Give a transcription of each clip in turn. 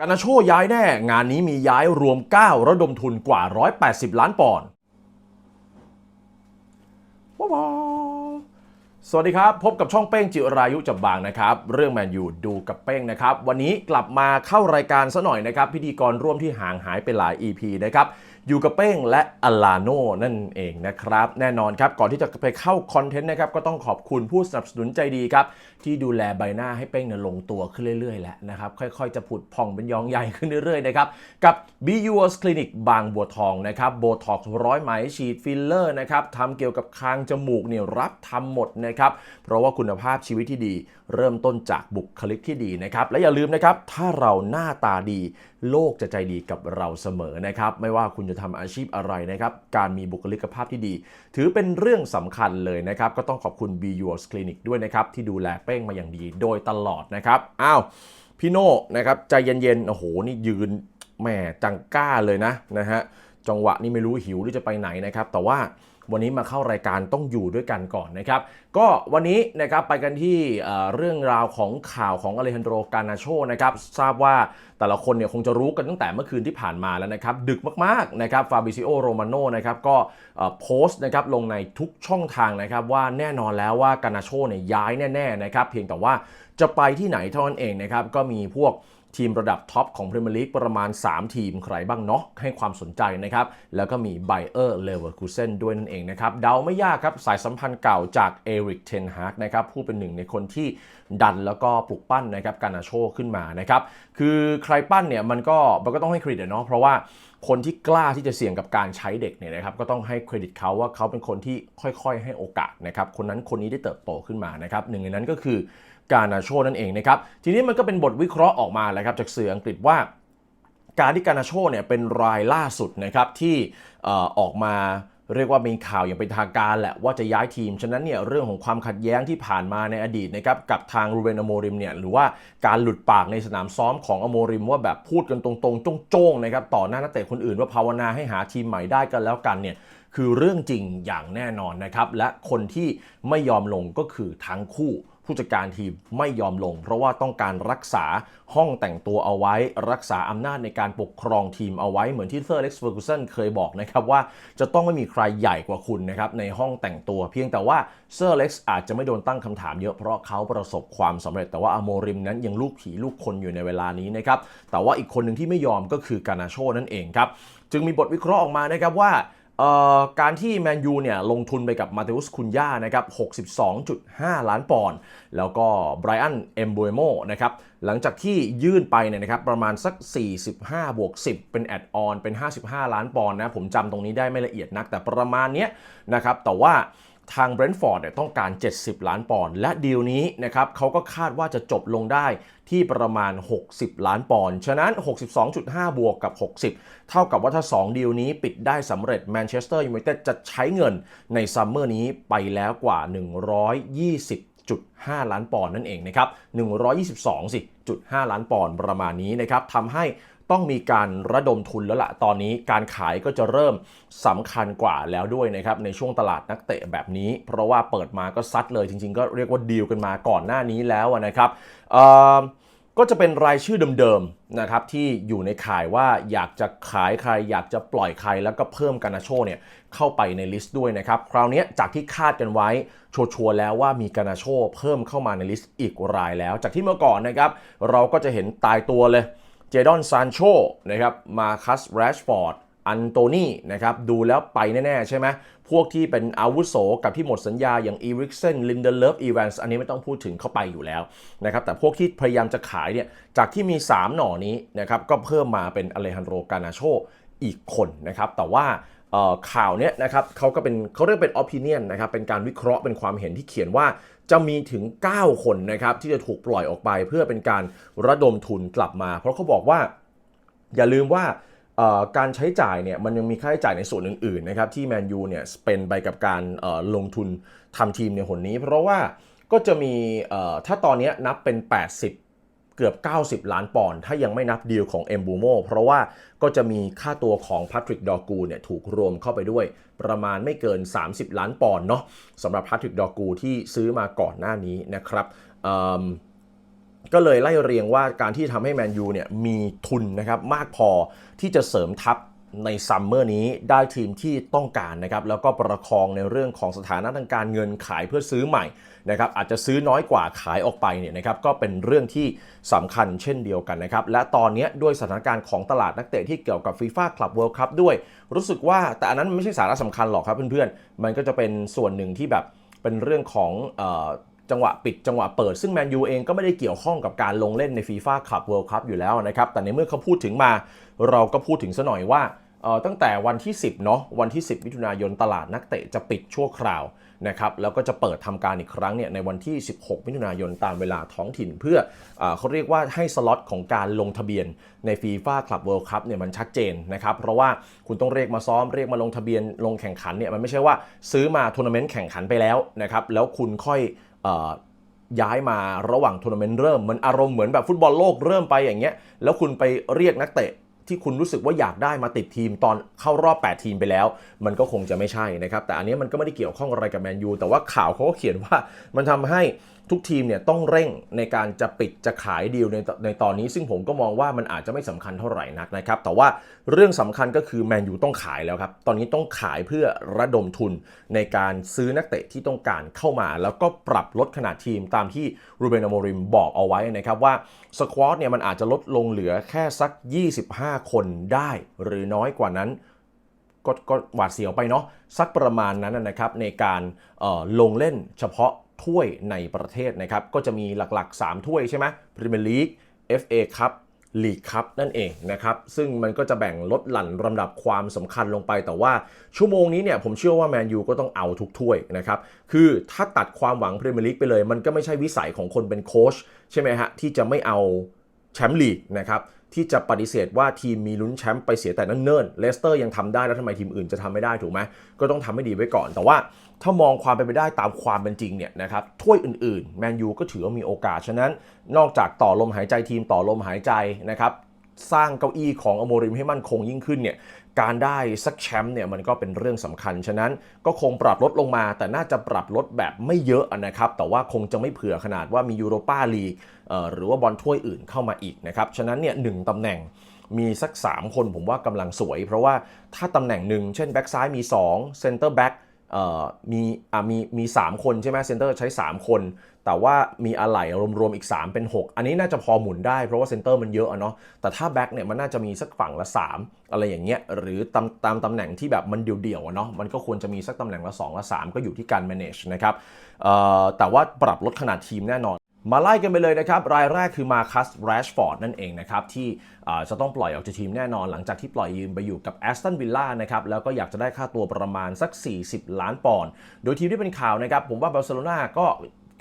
กานาโชย้ายแน่ งานนี้มีย้ายรวม 9 ระดมทุนกว่า 180 ล้านปอนด์ว้าวสวัสดีครับ พบกับช่องเป้งจิรายุจับบางนะครับ เรื่องแมนยูดูกับเป้งนะครับ วันนี้กลับมาเข้ารายการซะหน่อยนะครับ พิธีกรร่วมที่ห่างหายไปหลาย EP นะครับ อยู่กับเป้งและอลาโนนั่นเองนะครับ แน่นอนครับ ก่อนที่จะไปเข้าคอนเทนต์นะครับ ก็ต้องขอบคุณผู้สนับสนุนใจดีครับที่ดูแลใบหน้าให้เป้งเนี่ยลงตัวขึ้นเรื่อยๆแล้วนะครับค่อยๆ จะผุดผ่องเป็นยองใหญ่ขึ้นเรื่อยๆนะครับกับ b u s Clinic บางบัวทองนะครับโบท็อกซ์ร้อยไหมฉีดฟิลเลอร์นะครับทำเกี่ยวกับคางจมูกเนี่ยรับทำหมดนะครับเพราะว่าคุณภาพชีวิตที่ดี เริ่มต้นจากบุคลิกที่ดีนะครับและอย่าลืมนะครับถ้าเราหน้าตาดี โลกจะใจดีกับเราเสมอนะครับไม่ว่าคุณจะทำอาชีพอะไรนะครับการมีบุคลิกภาพที่ดี ถือเป็นเรื่องสำคัญเลยนะครับก็ต้องขอบคุณ b u s Clinic ด้วยนะครับที่ดูแลเป้งมาอย่างดีโดยตลอดนะครับอ้าวพี่โน่นะครับใจเย็นๆโอ้โหนี่ยืนแหมจังก้าเลยนะนะฮะจังหวะนี้ไม่รู้หิวหรือจะไปไหนนะครับ แต่ว่า วันนี้มาเข้ารายการต้องอยู่ด้วยกันก่อนนะครับ ก็วันนี้นะครับไปกันที่เรื่องราวของข่าวของอเลฮันโดรกานาโชนะครับทราบว่าแต่ละคนเนี่ยคงจะรู้กันตั้งแต่เมื่อคืนที่ผ่านมาแล้วนะครับ ดึกมากๆนะครับฟาบิซิโอโรมาโนนะครับก็โพสต์นะครับลงในทุกช่องทางนะครับว่าแน่นอนแล้วว่ากานาโชเนี่ยย้ายแน่ๆนะครับเพียงแต่ว่าจะไปที่ไหนเท่านั้นเองนะครับก็มีพวก ทีมระดับท็อปของพรีเมียร์ลีกประมาณ 3 ทีมใครบ้างเนาะให้ความสนใจนะครับ แล้วก็มีไบเออร์เลเวอร์คูเซนด้วยนั่นเองนะครับ เดาไม่ยากครับ สายสัมพันธ์เก่าจากเอริกเทนฮากนะครับผู้เป็นหนึ่งในคนที่ดันแล้วก็ปลุกปั้นนะครับการนาโชขึ้นมานะครับ คือใครปั้นเนี่ยมันก็มันก็ต้องให้เครดิตเนาะเพราะว่าคนที่กล้าที่จะเสี่ยงกับการใช้เด็กเนี่ยนะครับก็ต้องให้เครดิตเขาว่าเขาเป็นคนที่ค่อยๆ ให้โอกาสนะครับคนนั้นคนนี้ได้เติบโตขึ้นมานะครับหนึ่งในนั้นก็คือ การนาโชนั่นเองนะครับทีนี้มันก็เป็นบทวิเคราะห์ออกมาแล้วครับจากสื่ออังกฤษว่าการที่การนาโชเนี่ยเป็นรายล่าสุดนะครับที่อออกมาเรียกว่ามีข่าวอย่างเป็นทางการแหละว่าจะย้ายทีม ฉะนั้นเนี่ยเรื่องของความขัดแย้งที่ผ่านมาในอดีตนะครับกับทางรูเบนอโมริมเนี่ยหรือว่าการหลุดปากในสนามซ้อมของอโมริม ว่าแบบพูดกันตรงๆจ้งๆนะครับต่อหน้านักเตะคนอื่นว่าภาวนาให้หาทีมใหม่ได้กันแล้วกันเนี่ยคือเรื่องจริงอย่างแน่นอนนะครับและคนที่ไม่ยอมลงก็คือทั้งคู่ ผู้จัดการทีมไม่ยอมลง เพราะว่าต้องการรักษาห้องแต่งตัวเอาไว้ รักษาอำนาจในการปกครองทีมเอาไว้ เหมือนที่เซอร์เล็กซ์เฟอร์กูสันเคยบอกนะครับว่าจะต้องไม่มีใครใหญ่กว่าคุณนะครับในห้องแต่งตัว เพียงแต่ว่าเซอร์เล็กซ์อาจจะไม่โดนตั้งคำถามเยอะเพราะเขาประสบความสำเร็จ แต่ว่าอโมริมนั้นยังลูกผีลูกคนอยู่ในเวลานี้นะครับแต่ว่าอีกคนหนึ่งที่ไม่ยอมก็คือกานาโชนั่นเองครับจึงมีบทวิเคราะห์ออกมานะครับว่า การที่แมนยูเนี่ยลงทุนไปกับมาเตอุสคุนย่านะครับ 62.5 ล้านปอนด์แล้วก็ไบรอันเอมบูเอโมนะครับหลังจากที่ยื่นไปเนี่ยนะครับประมาณสัก 45 บวก 10 เป็นแอดออนเป็น 55 ล้านปอนด์นะผมจำตรงนี้ได้ไม่ละเอียดนักแต่ประมาณเนี้ยนะครับแต่ว่า ทางเบรนท์ฟอร์ดเนี่ยต้องการ 70 ล้านปอนด์และดีลนี้นะครับเขาก็คาดว่าจะจบลงได้ที่ประมาณ 60 ล้านปอนด์ฉะนั้น 62.5 บวกกับ 60 เท่ากับว่าถ้า 2 ดีลนี้ปิดได้สำเร็จแมนเชสเตอร์ยูไนเต็ดจะใช้เงินในซัมเมอร์นี้ไปแล้วกว่า 120.5 ล้านปอนด์นั่นเองนะครับ 122สิจุด5ล้านปอนด์ประมาณนี้นะครับทำให้ ต้องมีการระดมทุนแล้วละตอนนี้การขายก็จะเริ่มสำคัญกว่าแล้วด้วยนะครับในช่วงตลาดนักเตะแบบนี้ เพราะว่าเปิดมาก็ซัดเลยจริง ๆ ก็เรียกว่าดีลกันมาก่อนหน้านี้แล้วนะครับก็จะเป็นรายชื่อเดิมๆนะครับที่อยู่ในข่ายว่าอยากจะขายใคร อยากจะปล่อยใครแล้วก็เพิ่มกานาโชเนี่ยเข้าไปในลิสต์ด้วยนะครับ คราวนี้จากที่คาดกันไว้ชัวร์แล้วว่ามีกานาโชเพิ่มเข้ามาในลิสต์อีกรายแล้ว จากที่เมื่อก่อนนะครับ เราก็จะเห็นตายตัวเลย เจดอนซานโชนะครับ มาคัสแรชฟอร์ด อันโตนีนะครับ ดูแล้วไปแน่ ๆ ใช่ไหม พวกที่เป็นอาวุโสกับที่หมดสัญญาอย่างอีริกเซนลินเดเลฟอีแวนส์อันนี้ไม่ต้องพูดถึงเข้าไปอยู่แล้วนะครับ แต่พวกที่พยายามจะขายเนี่ย จากที่มี 3 หน่อนี้นะครับ ก็เพิ่มมาเป็นอเลฮันโดรกานาโชอีกคนนะครับ แต่ว่าข่าวเนี้ยนะครับเขาก็เป็นเขาเรียกเป็น opinion นะครับ เป็นการวิเคราะห์เป็นความเห็นที่เขียนว่า จะมีถึง 9 คนนะครับที่จะถูกปล่อยออกไปเพื่อเป็นการระดมทุนกลับมา เพราะเขาบอกว่า อย่าลืมว่าการใช้จ่ายเนี่ยมันยังมีค่าใช้จ่ายในส่วนอื่นๆนะครับที่แมนยูเนี่ยเป็นไปกับการลงทุนทำทีมในหนนี้ เพราะว่าก็จะมีถ้าตอนนี้นับเป็น 80 เกือบ 90 ล้านปอนด์ถ้ายังไม่นับดีลของเอมบูโมเพราะว่าก็จะมีค่าตัวของแพทริกดอกูเนี่ยถูกรวมเข้าไปด้วย ประมาณไม่เกิน 30 ล้านปอนด์เนาะสำหรับแพทริกดอกูที่ซื้อมาก่อนหน้านี้นะครับอืมก็เลยไล่เรียงว่าการที่ทำให้แมนยูเนี่ยมีทุนนะครับมากพอที่จะเสริมทัพ ในซัมเมอร์นี้ได้ทีมที่ต้องการนะครับแล้วก็ประคองในเรื่องของสถานะทางการเงินขายเพื่อซื้อใหม่นะครับอาจจะซื้อน้อยกว่าขายออกไปเนี่ยนะครับก็เป็นเรื่องที่สำคัญเช่นเดียวกันนะครับและตอนนี้ด้วยสถานการณ์ของตลาดนักเตะที่เกี่ยวกับฟีฟ่าคลับเวิลด์คัพด้วย รู้สึกว่าแต่อันนั้นไม่ใช่สาระสำคัญหรอกครับเพื่อนๆ มันก็จะเป็นส่วนหนึ่งที่แบบเป็นเรื่องของ จังหวะปิดจังหวะเปิดซึ่งแมนยูเองก็ไม่ได้เกี่ยวข้องกับการลงเล่นในฟีฟ่าคลับเวิลด์คัพอยู่แล้วนะครับ แต่ในเมื่อเขาพูดถึงมาเราก็พูดถึงซะหน่อยว่าตั้งแต่วันที่ 10เนาะวันที่ 10มิถุนายนตลาดนักเตะจะปิดชั่วคราวนะครับแล้วก็จะเปิดทำการอีกครั้งเนี่ยในวันที่ 16 มิถุนายนตามเวลาท้องถิ่น เพื่อเอเขาเรียกว่าให้สล็อตของการลงทะเบียนในฟีฟ่าคลับเวิลด์คัพเนี่ยมันชัดเจนนะครับเพราะว่าคุณต้องเรียกมาซ้อมเรียกมาลงทะเบียนลงแข่งขันเนี่ยมันไม่ใช่ว่าซื้อมาทัวร์นาเมนต์แข่งขันไปแล้วนะครับแล้วคุณค่อย ย้ายมาระหว่างทัวร์นาเมนต์เริ่มมันอารมณ์เหมือนแบบฟุตบอลโลกเริ่มไปอย่างเงี้ยแล้วคุณไปเรียกนักเตะที่คุณรู้สึกว่าอยากได้มาติดทีมตอนเข้ารอบ 8 ทีมไปแล้ว มันก็คงจะไม่ใช่นะครับ แต่อันนี้มันก็ไม่ได้เกี่ยวข้องอะไรกับแมนยูแต่ว่าข่าวเขาก็เขียนว่ามันทำให้ ทุกทีมเนี่ยต้องเร่งในการจะปิดจะขายดีลในในตอนนี้ ซึ่งผมก็มองว่ามันอาจจะไม่สำคัญเท่าไหร่นักนะครับ แต่ว่าเรื่องสำคัญก็คือแมนยูต้องขายแล้วครับ ตอนนี้ต้องขายเพื่อระดมทุนในการซื้อนักเตะที่ต้องการเข้ามา แล้วก็ปรับลดขนาดทีมตามที่รูเบนอโมริมบอกเอาไว้นะครับว่าสควอตเนี่ยมันอาจจะลดลงเหลือแค่สัก 25 คนได้หรือน้อยกว่านั้นก็ก็หวาดเสียวไปเนาะสักประมาณนั้นนะครับในการลงเล่นเฉพาะ ถ้วยในประเทศนะครับ ก็จะมีหลักๆ 3 ถ้วยใช่ไหมพรีเมียร์ลีก FA คัพลีกคัพนั่นเองนะครับ ซึ่งมันก็จะแบ่งลดหลั่นลำดับความสำคัญลงไป แต่ว่าชั่วโมงนี้เนี่ยผมเชื่อว่าแมนยูก็ต้องเอาทุกถ้วยนะครับ คือถ้าตัดความหวังพรีเมียร์ลีกไปเลย มันก็ไม่ใช่วิสัยของคนเป็นโค้ชใช่ไหมฮะ ที่จะไม่เอาแชมป์ลีกนะครับ ที่จะปฏิเสธว่าทีมมีลุ้นแชมป์ไปเสียแต่นั่นเนิ่นเลสเตอร์ยังทำได้แล้วทำไมทีมอื่นจะทำไม่ได้ถูกไหมก็ต้องทำให้ดีไว้ก่อน แต่ว่าถ้ามองความเป็นไปได้ตามความเป็นจริงเนี่ยนะครับถ้วยอื่นๆแมนยูก็ถือว่ามีโอกาส ฉะนั้นนอกจากต่อลมหายใจทีมต่อลมหายใจนะครับสร้างเก้าอี้ของอโมริมให้มั่นคงยิ่งขึ้นเนี่ย การได้สักแชมป์เนี่ยมันก็เป็นเรื่องสำคัญ ฉะนั้นก็คงปรับลดลงมา แต่น่าจะปรับลดแบบไม่เยอะนะครับ แต่ว่าคงจะไม่เผื่อขนาดว่ามียูโรปาลีกหรือว่าบอลถ้วยอื่นเข้ามาอีกนะครับ ฉะนั้นเนี่ยหนึ่งตำแหน่งมีสัก 3 คนผมว่ากำลังสวย เพราะว่าถ้าตำแหน่งหนึ่งเช่นแบ็กซ้ายมี2เซนเตอร์แบ็ก มีมีมีสามคนใช่ไหมเซนเตอร์ใช้ 3 คน แต่ว่ามีอะไหล่รวมๆอีก 3 เป็น 6 อันนี้น่าจะพอหมุนได้เพราะว่าเซนเตอร์มันเยอะเนาะแต่ถ้าแบ็กเนี่ยมันน่าจะมีสักฝั่งละ 3 อะไรอย่างเงี้ยหรือตามตามตำแหน่งที่แบบมันเดี่ยวๆเนาะมันก็ควรจะมีสักตำแหน่งละ 2 ละ 3 ก็อยู่ที่การ manage นะครับแต่ว่าปรับลดขนาดทีมแน่นอน มาไล่กันไปเลยนะครับ รายแรกคือมาคัสแรชฟอร์ดนั่นเองนะครับ ที่จะต้องปล่อยออกจากทีมแน่นอนหลังจากที่ปล่อยยืมไปอยู่กับแอสตันวิลล่านะครับ แล้วก็อยากจะได้ค่าตัวประมาณสัก 40 ล้านปอนด์โดยทีมที่เป็นข่าวนะครับ ผมว่าบาร์เซโลนาก็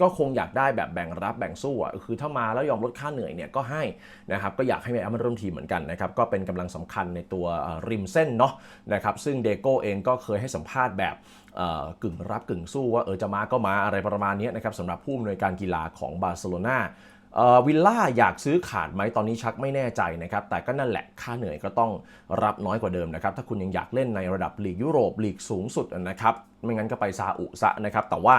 ก็คงอยากได้แบบแบ่งรับแบ่งสู้อะคือถ้ามาแล้วยอมลดค่าเหนื่อยเนี่ยก็ให้นะครับก็อยากให้แมนมันร่วมทีมเหมือนกันนะครับก็เป็นกำลังสำคัญในตัวริมเส้นเนาะนะครับซึ่งเดโก้เองก็เคยให้สัมภาษณ์แบบเอ่อกึ่งรับกึ่งสู้ว่าเออจะมาก็มาอะไรประมาณนี้นะครับสำหรับผู้อำนวยการกีฬาของบาร์เซโลนาวิลล่าอยากซื้อขาดไหมตอนนี้ชักไม่แน่ใจนะครับ แต่ก็นั่นแหละค่าเหนื่อยก็ต้องรับน้อยกว่าเดิมนะครับ ถ้าคุณยังอยากเล่นในระดับลีกยุโรปลีกสูงสุดนะครับ ไม่งั้นก็ไปซาอุซะนะครับ แต่ว่า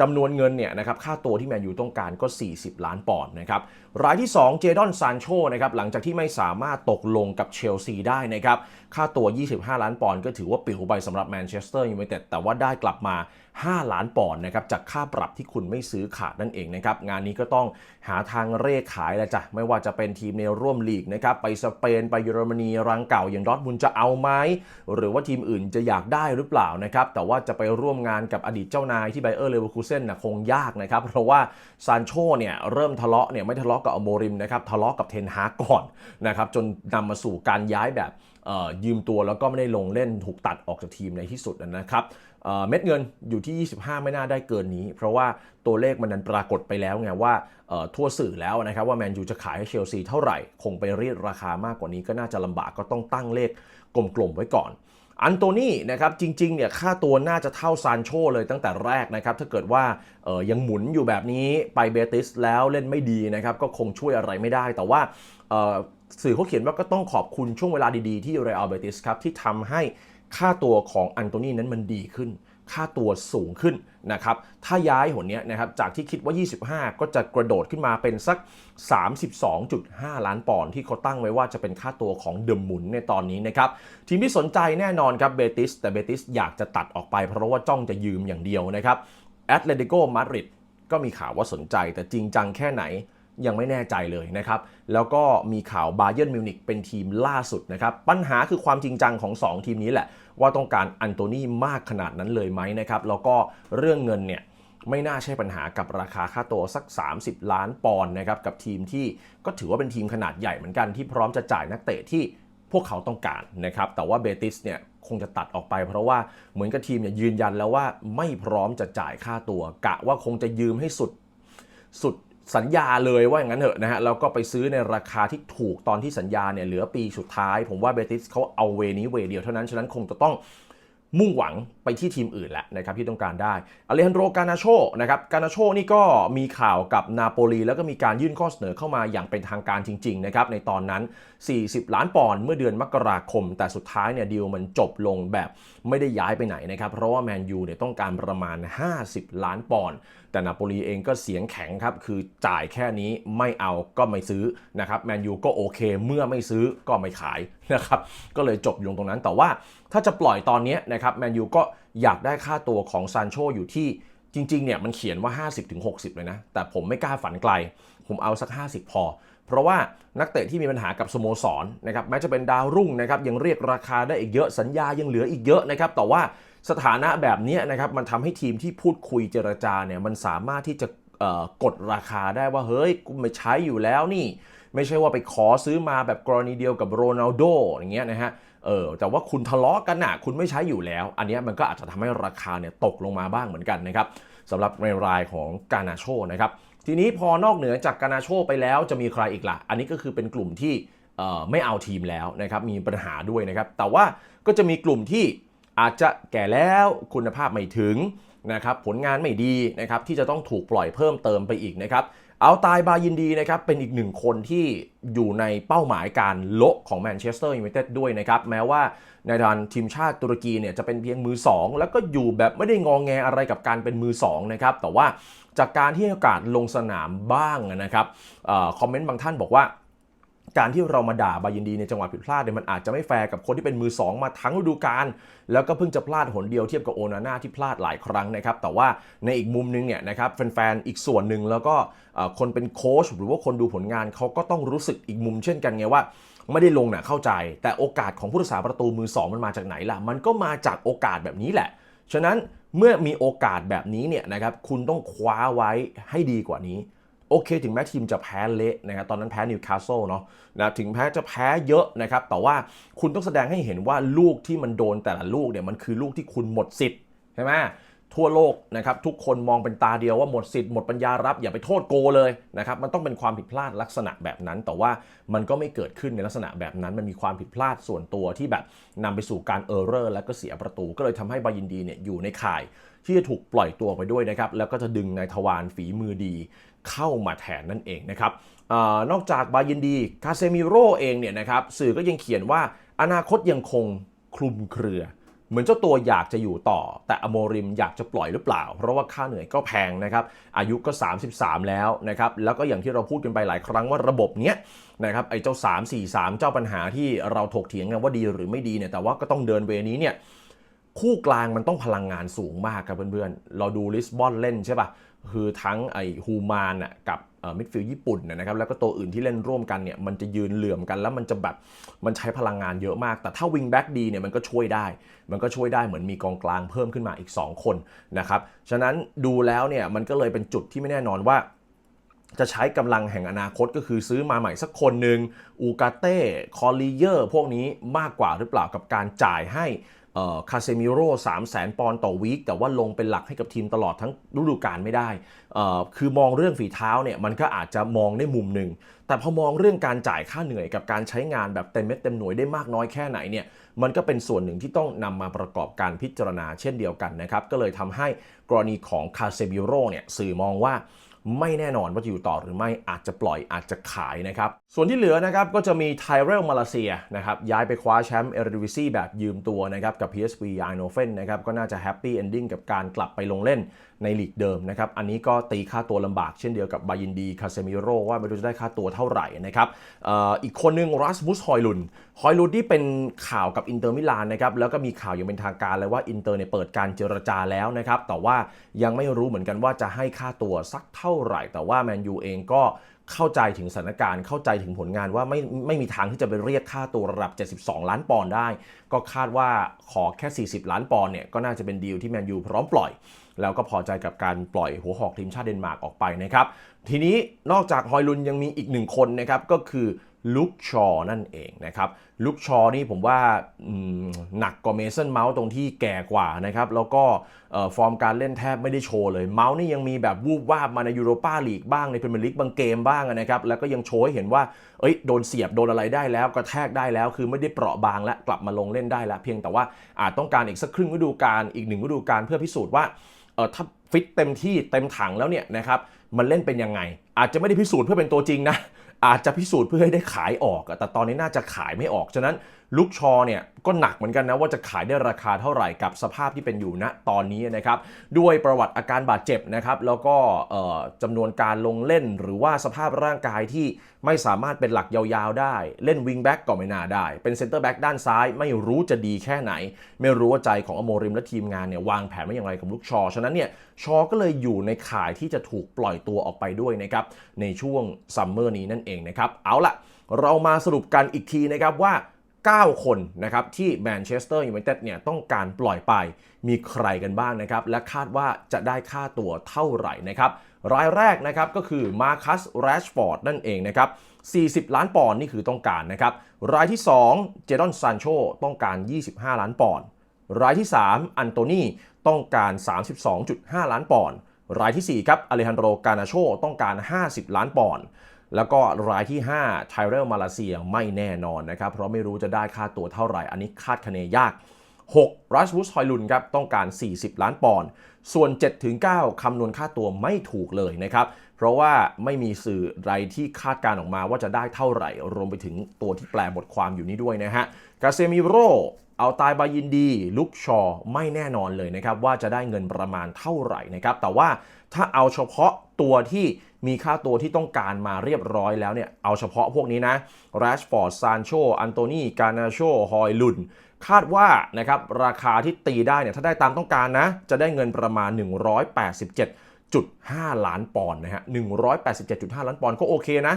จำนวนเงินเนี่ยนะครับค่าตัวที่แมนยูต้องการก็ 40 ล้านปอนด์นะครับรายที่ 2 เจดอนซานโชนะครับหลังจากที่ไม่สามารถตกลงกับเชลซีได้นะครับ ค่าตัว 25 ล้านปอนด์ก็ถือว่าปิวไปสำหรับแมนเชสเตอร์ยูไนเต็ดแต่ว่าได้กลับมา 5 ล้านปอนด์นะครับจากค่าปรับที่คุณไม่ซื้อขาดนั่นเองนะครับงานนี้ก็ต้องหาทางเร่ขายแล้วจ้ะไม่ว่าจะเป็นทีมในร่วมลีกนะครับไปสเปนไปเยอรมนีรังเก่าอย่างดอทมุนจะเอาไหมหรือว่าทีมอื่นจะอยากได้หรือเปล่านะครับแต่ว่าจะไปร่วมงานกับอดีตเจ้านายที่ไบเออร์เลเวอร์คูเซนนะคงยากนะครับเพราะว่าซานโชเนี่ยเริ่มทะเลาะเนี่ยไม่ทะเลาะกับอโมริมนะครับทะเลาะกับเทนฮาก่อนนะครับจนนำมาสู่การย้ายแบบ ยืมตัวแล้วก็ไม่ได้ลงเล่นถูกตัดออกจากทีมในที่สุดนะครับเเม็ดเงินอยู่ที่ 25 ไม่น่าได้เกินนี้ เพราะว่าตัวเลขมันนันปรากฏไปแล้วไงว่าทั่วสื่อแล้วนะครับว่าแมนยูจะขายให้เชลซีเท่าไหร่ คงไปเรียกราคามากกว่านี้ก็น่าจะลำบากก็ต้องตั้งเลขกลมๆไว้ก่อน อันโตนี่นะครับจริงๆเนี่ยค่าตัวน่าจะเท่าซานโชเลยตั้งแต่แรกนะครับถ้าเกิดว่าออยังหมุนอยู่แบบนี้ไปเบติสแล้วเล่นไม่ดีนะครับก็คงช่วยอะไรไม่ได้แต่ว่า สื่อเขาเขียนว่าก็ต้องขอบคุณช่วงเวลาดีๆ ที่เรอัลเบติสครับที่ทำให้ค่าตัวของอันโตนีนั้นมันดีขึ้น ค่าตัวสูงขึ้นนะครับถ้าย้ายหนเนี้ยนะครับจากที่คิดว่า 25 ก็จะกระโดดขึ้นมาเป็นสัก 32.5 ล้านปอนด์ที่เขาตั้งไว้ว่าจะเป็นค่าตัวของเดอะหมุนในตอนนี้นะครับทีมที่สนใจแน่นอนครับเบติสแต่เบติสอยากจะตัดออกไป เพราะว่าจ้องจะยืมอย่างเดียวนะครับแอตเลติโกมาดริดก็มีข่าวว่าสนใจแต่จริงจังแค่ไหน ยังไม่แน่ใจเลยนะครับ แล้วก็มีข่าวบาเยิร์นมิวนิกเป็นทีมล่าสุดนะครับ ปัญหาคือความจริงจังของ 2 ทีมนี้แหละ ว่าต้องการอันโตนีมากขนาดนั้นเลยไหมนะครับ แล้วก็เรื่องเงินเนี่ยไม่น่าใช่ปัญหากับราคาค่าตัวสัก 30 ล้านปอนด์นะครับ กับทีมที่ก็ถือว่าเป็นทีมขนาดใหญ่เหมือนกันที่พร้อมจะจ่ายนักเตะที่พวกเขาต้องการนะครับ แต่ว่าเบติสเนี่ยคงจะตัดออกไปเพราะว่าเหมือนกับทีมเนี่ยยืนยันแล้วว่าไม่พร้อมจะจ่ายค่าตัวกะว่าคงจะยืมให้สุดสุด สัญญาเลยว่าอย่างนั้นเถอะนะฮะแล้วก็ไปซื้อในราคาที่ถูกตอนที่สัญญาเนี่ยเหลือปีสุดท้าย ผมว่าเบติสเขาเอาเวนี้เวเดียวเท่านั้นฉะนั้นคงจะต้อง มุ่งหวังไปที่ทีมอื่นแหละนะครับที่ต้องการได้อเลฮันโดกานาโชนะครับกานาโชนี่ก็มีข่าวกับนาโปลีแล้วก็มีการยื่นข้อเสนอเข้ามาอย่างเป็นทางการจริงๆนะครับในตอนนั้น 40 ล้านปอนด์เมื่อเดือนมกราคม แต่สุดท้ายเนี่ยดีลมันจบลงแบบไม่ได้ย้ายไปไหนนะครับเพราะว่าแมนยูเนี่ยต้องการประมาณ 50 ล้านปอนด์แต่นาโปลีเองก็เสียงแข็งครับคือจ่ายแค่นี้ไม่เอาก็ไม่ซื้อนะครับแมนยูก็โอเคเมื่อไม่ซื้อก็ไม่ขายนะครับก็เลยจบลงตรงนั้นแต่ว่า ถ้าจะปล่อยตอนนี้นะครับแมนยูก็อยากได้ค่าตัวของซานโชอยู่ที่จริงๆเนี่ยมันเขียนว่า 50-60 เลยนะ แต่ผมไม่กล้าฝันไกล ผมเอาสัก 50 พอ เพราะว่านักเตะที่มีปัญหากับสโมสรนนะครับแม้จะเป็นดาวรุ่งนะครับยังเรียกราคาได้อีกเยอะสัญญายังเหลืออีกเยอะนะครับแต่ว่าสถานะแบบนี้นะครับมันทำให้ทีมที่พูดคุยเจรจาเนี่ยมันสามารถที่จะกดราคาได้ว่าเฮ้ยกูไม่ใช้อยู่แล้วนี่ ไม่ใช่ว่าไปขอซื้อมาแบบกรณีเดียวกับโรนัลโดอย่างเงี้ยนะฮะ เออแต่ว่าคุณทะเลาะกันน่ะคุณไม่ใช้อยู่แล้ว อันนี้มันก็อาจจะทำให้ราคาเนี่ยตกลงมาบ้างเหมือนกันนะครับสำหรับในรายของกานาโชนะครับทีนี้พอนอกเหนือจากกานาโชไปแล้วจะมีใครอีกล่ะ อันนี้ก็คือเป็นกลุ่มที่ไม่เอาทีมแล้วนะครับมีปัญหาด้วยนะครับ แต่ว่าก็จะมีกลุ่มที่อาจจะแก่แล้วคุณภาพไม่ถึงนะครับผลงานไม่ดีนะครับที่จะต้องถูกปล่อยเพิ่มเติมไปอีกนะครับ เอาตายบายินดีนะครับเป็นอีกหนึ่งคนที่อยู่ในเป้าหมายการโละของแมนเชสเตอร์ยูไนเต็ดด้วยนะครับ แม้ว่าในทางทีมชาติตุรกีเนี่ยจะเป็นเพียงมือ 2 แล้วก็อยู่แบบไม่ได้งองแงอะไรกับการเป็นมือ2นะครับแต่ว่าจากการที่โอกาสลงสนามบ้างนะครับออคอมเมนต์บางท่านบอกว่า การที่เรามาด่าบายินดีในจังหวะผิดพลาดเนี่ยมันอาจจะไม่แฟร์กับคนที่เป็นมือ 2 มาทั้งฤดูกาลแล้วก็เพิ่งจะพลาดหนเดียวเทียบกับโอนาน่าที่พลาดหลายครั้งนะครับแต่ว่าในอีกมุมนึงเนี่ยนะครับแฟนๆอีกส่วนหนึ่งแล้วก็คนเป็นโค้ชหรือว่าคนดูผลงานเขาก็ต้องรู้สึกอีกมุมเช่นกันไงว่าไม่ได้ลงน่ะเข้าใจ แต่โอกาสของผู้รักษาประตูมือ 2 มันมาจากไหนล่ะ มันก็มาจากโอกาสแบบนี้แหละ ฉะนั้นเมื่อมีโอกาสแบบนี้เนี่ยนะครับคุณต้องคว้าไว้ให้ดีกว่านี้ โอเค ถึงแม้ทีมจะแพ้เละนะครับตอนนั้นแพ้นิวคาสเซิลเนาะนะถึงแพ้จะแพ้เยอะนะครับ แต่ว่าคุณต้องแสดงให้เห็นว่าลูกที่มันโดนแต่ละลูกเนี่ยมันคือลูกที่คุณหมดสิทธิ์ใช่ไหมทั่วโลกนะครับทุกคนมองเป็นตาเดียวว่าหมดสิทธิ์หมดปัญญารับ อย่าไปโทษโกเลยนะครับมันต้องเป็นความผิดพลาดลักษณะแบบนั้น แต่ว่ามันก็ไม่เกิดขึ้นในลักษณะแบบนั้น มันมีความผิดพลาดส่วนตัวที่แบบนำไปสู่การเออร์เรอร์และก็เสียประตู ก็เลยทำให้บายินดีเนี่ยอยู่ในข่ายที่จะถูกปล่อยตัวไปด้วยนะครับแล้วก็จะดึงนายทวารฝีมือดี เข้ามาแทนนั่นเองนะครับอนอกจากบายินดีคาเซมิโร่เองเนี่ยนะครับสื่อก็ยังเขียนว่าอนาคตยังคงคลุมเครือ เหมือนเจ้าตัวอยากจะอยู่ต่อ แต่อโมริมอยากจะปล่อยหรือเปล่า เพราะว่าค่าเหนื่อยก็แพงนะครับอายุก็ 33 แล้วนะครับแล้วก็อย่างที่เราพูดกันไปหลายครั้งว่าระบบเนี้ยนะครับไอ้เจ้า 3-4-3 เจ้าปัญหาที่เราถกเถียงกันว่าดีหรือไม่ดีเนี่ยแต่ว่าก็ต้องเดินเวนี้เนี่ยคู่กลางมันต้องพลังงานสูงมากครับเพื่อนๆ เราดูลิสบอนเล่นใช่ป่ะ คือทั้งไอฮูมานน่ะกับมิดฟิลด์ญี่ปุ่นนะครับแล้วก็ตัวอื่นที่เล่นร่วมกันเนี่ยมันจะยืนเหลื่อมกันแล้วมันจะแบบมันใช้พลังงานเยอะมาก แต่ถ้าวิงแบ็กดีเนี่ยมันก็ช่วยได้ มันก็ช่วยได้เหมือนมีกองกลางเพิ่มขึ้นมาอีก 2 คนนะครับฉะนั้นดูแล้วเนี่ยมันก็เลยเป็นจุดที่ไม่แน่นอนว่า จะใช้กำลังแห่งอนาคตก็คือซื้อมาใหม่สักคนหนึ่งอูกาเต้คอลีเยอร์พวกนี้มากกว่าหรือเปล่ากับการจ่ายให้ คาเซมิโร่สามแสนปอนด์ต่อวีคแต่ว่าลงเป็นหลักให้กับทีมตลอดทั้งฤดูกาลไม่ได้ คือมองเรื่องฝีเท้าเนี่ยมันก็อาจจะมองได้มุมหนึ่ง แต่พอมองเรื่องการจ่ายค่าเหนื่อยกับการใช้งานแบบเต็มเม็ดเต็มหน่วยได้มากน้อยแค่ไหนเนี่ยมันก็เป็นส่วนหนึ่งที่ต้องนำมาประกอบการพิจารณาเช่นเดียวกันนะครับ ก็เลยทำให้กรณีของคาเซมิโร่เนี่ยสื่อมองว่า ไม่แน่นอนว่าจะอยู่ต่อหรือไม่อาจจะปล่อยอาจจะขายนะครับ ส่วนที่เหลือนะครับก็จะมีไทเรลมาเลเซียนะครับย้ายไปคว้าแชมป์เอริวิซีแบบยืมตัวนะครับกับ PSV ไอโนเฟนนะครับก็น่าจะแฮปปี้เอนดิ้งกับการกลับไปลงเล่น ในลีกเดิมนะครับ อันนี้ก็ตีค่าตัวลำบากเช่นเดียวกับบายินดี คาเซมิโรว่าไม่รู้จะได้ค่าตัวเท่าไหร่นะครับออีกคนหนึงรัสมุสฮอยลุน ฮอยลุนที่เป็นข่าวกับอินเตอร์มิลานนะครับ แล้วก็มีข่าวอย่างเป็นทางการเลยว่าอินเตอร์เนี่ยเปิดการเจรจาแล้วนะครับ แต่ว่ายังไม่รู้เหมือนกันว่าจะให้ค่าตัวสักเท่าไหร่ แต่ว่าแมนยูเองก็เข้าใจถึงสถานการณ์ เข้าใจถึงผลงานว่าไม่ไม่มีทางที่จะไปเรียกค่าตัวระดับ 72 ล้านปอนด์ได้ ก็คาดว่าขอแค่ 40 ล้านปอนด์เนี่ยก็น่าจะเป็นดีลที่แมนยูพร้อมปล่อย แล้วก็พอใจกับการปล่อยหัวหอกทีมชาติเดนมาร์กออกไปนะครับทีนี้นอกจากฮอยลุนยังมีอีกหนึ่งคนนะครับก็คือลุคชอนั่นเองนะครับลุคชอนี่ผมว่าหนักกว่าเมสันเมาส์ตรงที่แก่กว่านะครับแล้วก็ฟอร์มการเล่นแทบไม่ได้โชว์เลยเมาส์นี่ยังมีแบบวูบวาบมาในยูโรปาลีกบ้างในพรีเมียร์ลีกบางเกมบ้างนะครับแล้วก็ยังโชว์ให้เห็นว่าเอ้ยโดนเสียบโดนอะไรได้แล้วกระแทกได้แล้ว คือไม่ได้เปราะบางและกลับมาลงเล่นได้แล้ว เพียงแต่ว่าอาจต้องการอีกสักครึ่งฤดูกาลอีกหนึ่งฤดูกาลเพื่อพิสูจน์ว่า เออถ้าฟิตเต็มที่เต็มถังแล้วเนี่ยนะครับมันเล่นเป็นยังไง อาจจะไม่ได้พิสูจน์เพื่อเป็นตัวจริงนะอาจจะพิสูจน์เพื่อให้ได้ขายออก แต่ตอนนี้น่าจะขายไม่ออก ฉะนั้น ลุกชอเนี่ยก็หนักเหมือนกันนะว่าจะขายได้ราคาเท่าไหร่กับสภาพที่เป็นอยู่ณตอนนี้นะครับด้วยประวัติอาการบาดเจ็บนะครับแล้วก็จำนวนการลงเล่นหรือว่าสภาพร่างกายที่ไม่สามารถเป็นหลักยาวๆได้ เล่นวิงแบ็กก็ไม่น่าได้ เป็นเซนเตอร์แบ็กด้านซ้ายไม่รู้จะดีแค่ไหน ไม่รู้ว่าใจของอโมริมและทีมงานเนี่ยวางแผนไว้อย่างไรกับลูกชอ ฉะนั้นเนี่ยชอก็เลยอยู่ในข่ายที่จะถูกปล่อยตัวออกไปด้วยนะครับในช่วงซัมเมอร์นี้นั่นเองนะครับเอาละเรามาสรุปกันอีกทีนะครับว่า 9 คนนะครับที่แมนเชสเตอร์ยูไนเต็ดเนี่ยต้องการปล่อยไปมีใครกันบ้างนะครับ และคาดว่าจะได้ค่าตัวเท่าไหร่นะครับ รายแรกนะครับก็คือมาคัสแรชฟอร์ดนั่นเองนะครับ 40 ล้านปอนด์นี่คือต้องการนะครับ รายที่ 2 เจดอนซานโชต้องการ 25 ล้านปอนด์รายที่ 3 อันโตนีต้องการ 32.5 ล้านปอนด์รายทีสี่4ครับอเลฮันโดรกานาโชต้องการ 50 ล้านปอนด์ แล้วก็รายที่5ไทเรลมาเลเซียไม่แน่นอนนะครับ เพราะไม่รู้จะได้ค่าตัวเท่าไหร่ อันนี้คาดคะเนยาก 6รัสมุสฮอยลุนครับ ต้องการ 40 ล้านปอนด์ส่วน 7-9 คำนวณค่าตัวไม่ถูกเลยนะครับ เพราะว่าไม่มีสื่อใดที่คาดการออกมาว่าจะได้เท่าไหร่ รวมไปถึงตัวที่แปลบทความอยู่นี้ด้วยนะฮะกาเซมิโรเอาตายบายินดี ลุกชอไม่แน่นอนเลยนะครับ ว่าจะได้เงินประมาณเท่าไหร่นะครับ แต่ว่าถ้าเอาเฉพาะตัวที่ มีค่าตัวที่ต้องการมาเรียบร้อยแล้วเนี่ย เอาเฉพาะพวกนี้นะแรชฟอร์ดซานโชอันโตนีกานาโชฮอยลุนคาดว่านะครับราคาที่ตีได้เนี่ยถ้าได้ตามต้องการนะ จะได้เงินประมาณ 187.5 ล้านปอนด์นะฮะ 187.5 ล้านปอนด์ก็โอเคนะ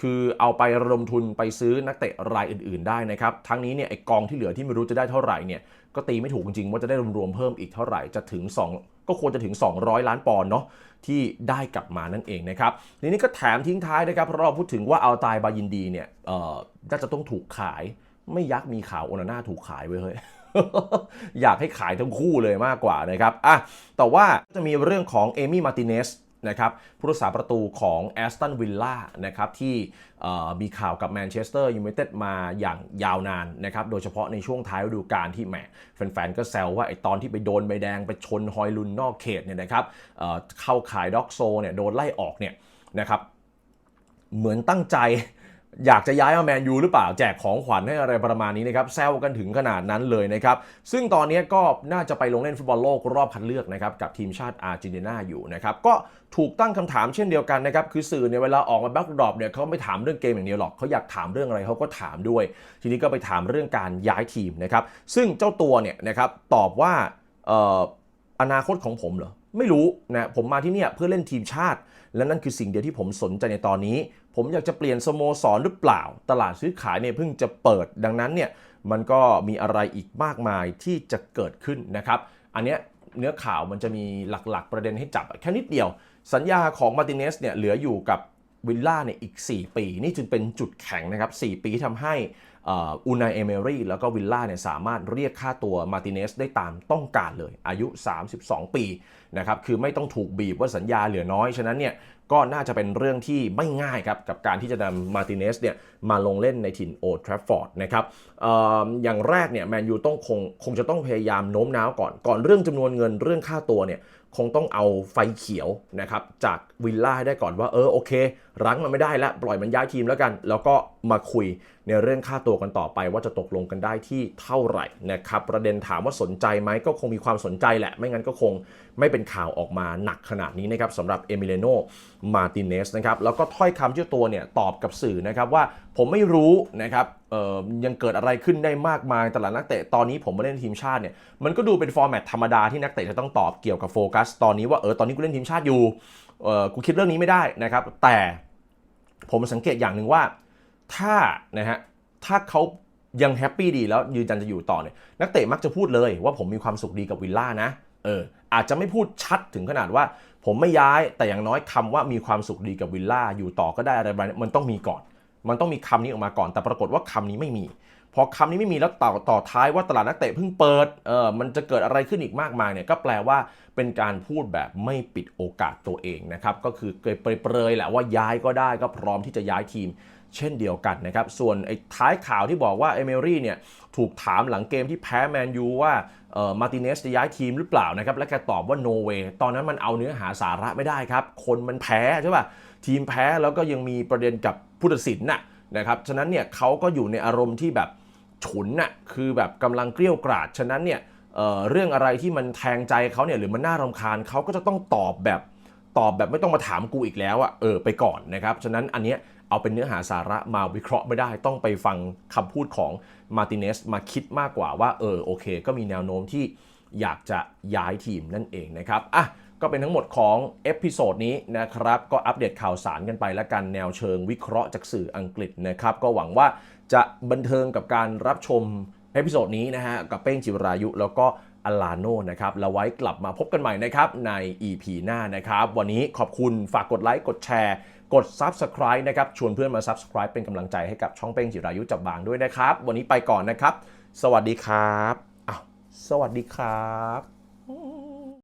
คือเอาไประดมทุนไปซื้อนักเตะรายอื่น ๆ ได้นะครับ ทั้งนี้เนี่ยไอกองที่เหลือที่ไม่รู้จะได้เท่าไหร่เนี่ยก็ตีไม่ถูกจริงว่าจะได้รวมๆเพิ่มอีกเท่าไหร่จะถึง 2 ก็ควรจะถึง 200 ล้านปอนด์เนาะที่ได้กลับมานั่นเองนะครับทีนี้ก็แถมทิ้งท้ายนะครับเพราะเราพูดถึงว่าเอาตายบายินดีเนี่ยเอ่อน่าจะต้องถูกขายไม่ยักมีข่าวโอนาน่าถูกขายไว้เฮ้ยอยากให้ขายทั้งคู่เลยมากกว่านะครับอะแต่ว่าจะมีเรื่องของเอมี่มาติเนส นะครับผู้รักษาประตูของแอสตันวิลล่านะครับที่มีข่าวกับแมนเชสเตอร์ยูไนเต็ดมาอย่างยาวนานนะครับโดยเฉพาะในช่วงท้ายฤดูกาลที่แหมแฟนๆ ก็แซวว่าไอตอนที่ไปโดนใบแดงไปชนฮอยลุนนอกเขตเนี่ยนะครับเเข้าขายด็อกโซเนี่ยโดนไล่ออกเนี่ยนะครับเหมือนตั้งใจ อยากจะย้ายมาแมนยูหรือเปล่าแจกของขวัญให้อะไรประมาณนี้นะครับแซวกันถึงขนาดนั้นเลยนะครับซึ่งตอนนี้ก็น่าจะไปลงเล่นฟุตบอลโลกรอบคัดเลือกนะครับกับทีมชาติอาร์เจนตินาอยู่นะครับก็ถูกตั้งคำถามเช่นเดียวกันนะครับคือสื่อเนี่ยเวลาออกมาแบ็กดรอปเนี่ยเขาไม่ถามเรื่องเกมอย่างเดียวหรอกเขาอยากถามเรื่องอะไรเขาก็ถามด้วย ทีนี้ก็ไปถามเรื่องการย้ายทีมนะครับซึ่งเจ้าตัวเนี่ยนะครับตอบว่าเอ่ออนาคตของผมเหรอไม่รู้นะผมมาที่เนี่ยเพื่อเล่นทีมชาติ และนั่นคือสิ่งเดียวที่ผมสนใจในตอนนี้ ผมอยากจะเปลี่ยนสโมสรหรือเปล่า ตลาดซื้อขายเนี่ยเพิ่งจะเปิดดังนั้นเนี่ยมันก็มีอะไรอีกมากมายที่จะเกิดขึ้นนะครับ อันเนี้ยเนื้อข่าวมันจะมีหลักๆ ประเด็นให้จับแค่นิดเดียว สัญญาของมาร์ติเนสเนี่ยเหลืออยู่กับ วิลล่าเนี่ยอีก 4 ปี นี่จึงเป็นจุดแข็งนะครับ 4 ปีที่ทำให้อูนายเอเมรี่แล้วก็วิลล่าเนี่ยสามารถเรียกค่าตัวมาติเนสได้ตามต้องการเลย อายุ 32 ปีนะครับคือไม่ต้องถูกบีบว่าสัญญาเหลือน้อย ฉะนั้นเนี่ยก็น่าจะเป็นเรื่องที่ไม่ง่ายครับ กับการที่จะนำมาติเนสเนี่ยมาลงเล่นในถิ่นโอทราฟฟอร์ดนะครับออย่างแรกเนี่ยแมนยูต้องคงคงจะต้องพยายามโน้มน้าวก่อนก่อนเรื่องจำนวนเงินเรื่องค่าตัวเนี่ยคงต้องเอาไฟเขียวนะครับจากวิลล่าให้ได้ก่อนว่าเออโอเค รั้งมันไม่ได้แล้วปล่อยมันย้ายทีมแล้วกัน แล้วก็มาคุยในเรื่องค่าตัวกันต่อไป ว่าจะตกลงกันได้ที่เท่าไหร่นะครับประเด็นถามว่าสนใจไหมก็คงมีความสนใจแหละ ไม่งั้นก็คงไม่เป็นข่าวออกมาหนักขนาดนี้นะครับสำหรับเอมิเลโนมาติเนสนะครับแล้วก็ถ้อยคำเจ้าตัวเนี่ยตอบกับสื่อนะครับว่าผมไม่รู้นะครับยังเกิดอะไรขึ้นได้มากมายแต่ละนักเตะตอนนี้ผมมาเล่นทีมชาติเนี่ยมันก็ดูเป็นฟอร์แมตธรรมดาที่นักเตะจะต้องตอบเกี่ยวกับโฟกัสตอนนี้ว่าเออตอนนี้กูเล่นทีมชาติอยู่ กูคิดเรื่องนี้ไม่ได้นะครับ แต่ผมสังเกตอย่างหนึ่งว่าถ้านะฮะถ้าเขายังแฮปปี้ดีแล้วยืนยันจะอยู่ต่อเนี่ยนักเตะมักจะพูดเลยว่าผมมีความสุขดีกับวิลล่านะเอออาจจะไม่พูดชัดถึงขนาดว่า ผมไม่ย้ายแต่อย่างน้อยคำว่ามีความสุขดีกับวิลล่าอยู่ต่อก็ได้อะไรแบบนี้มันต้องมีก่อน มันต้องมีคำนี้ออกมาก่อนแต่ปรากฏว่าคำนี้ไม่มีพอคำนี้ไม่มีแล้วต่อต่อท้ายว่าตลาดนักเตะเพิ่งเปิดเออมันจะเกิดอะไรขึ้นอีกมากมายเนี่ยก็แปลว่าเป็นการพูดแบบไม่ปิดโอกาสตัวเองนะครับก็คือเกยเปรยๆแหละว่าย้ายก็ได้ก็พร้อมที่จะย้ายทีมเช่นเดียวกันนะครับส่วนไอ้ท้ายข่าวที่บอกว่าเอเมอรี่เนี่ยถูกถามหลังเกมที่แพ้แมนยูว่าเออมาร์ติเนสจะย้ายทีมหรือเปล่านะครับและแกตอบว่าโนเวตอนนั้นมันเอาเนื้อหาสาระไม่ได้ครับ คนมันแพ้ใช่ป่ะทีมแพ้แล้วก็ยังมีประเด็นกับ ผู้ตัดสินน่ะนะครับฉะนั้นเนี่ยเขาก็อยู่ในอารมณ์ที่แบบฉุนน่ะคือแบบกำลังเกลี้ยวกราด ฉะนั้นเนี่ยเเรื่องอะไรที่มันแทงใจเขาเนี่ยหรือมันน่ารำคาญเขาก็จะต้องตอบแบบตอบแบบไม่ต้องมาถามกูอีกแล้วอะเออไปก่อนนะครับฉะนั้นอันเนี้ยเอาเป็นเนื้อหาสาระมาวิเคราะห์ไม่ได้ ต้องไปฟังคำพูดของมาร์ติเนสมาคิดมากกว่าว่าเออโอเค ก็มีแนวโน้มที่อยากจะย้ายทีมนั่นเองนะครับอะ ก็เป็นทั้งหมดของเอพิโซดนี้นะครับ ก็อัปเดตข่าวสารกันไปและกันแนวเชิงวิเคราะห์จากสื่ออังกฤษนะครับ ก็หวังว่าจะบันเทิงกับการรับชมเอพิโซดนี้นะฮะกับเป้งจิรายุ แล้วก็อลาโนนะครับแล้วไว้กลับมาพบกันใหม่นะครับใน EP หน้านะครับ วันนี้ขอบคุณฝากกดไลค์กดแชร์ กด Subscribe นะครับ ชวนเพื่อนมา Subscribe เป็นกำลังใจให้กับช่องเป้งจิรายุจับบางด้วยนะครับ วันนี้ไปก่อนนะครับ สวัสดีครับอ้าวสวัสดีครับ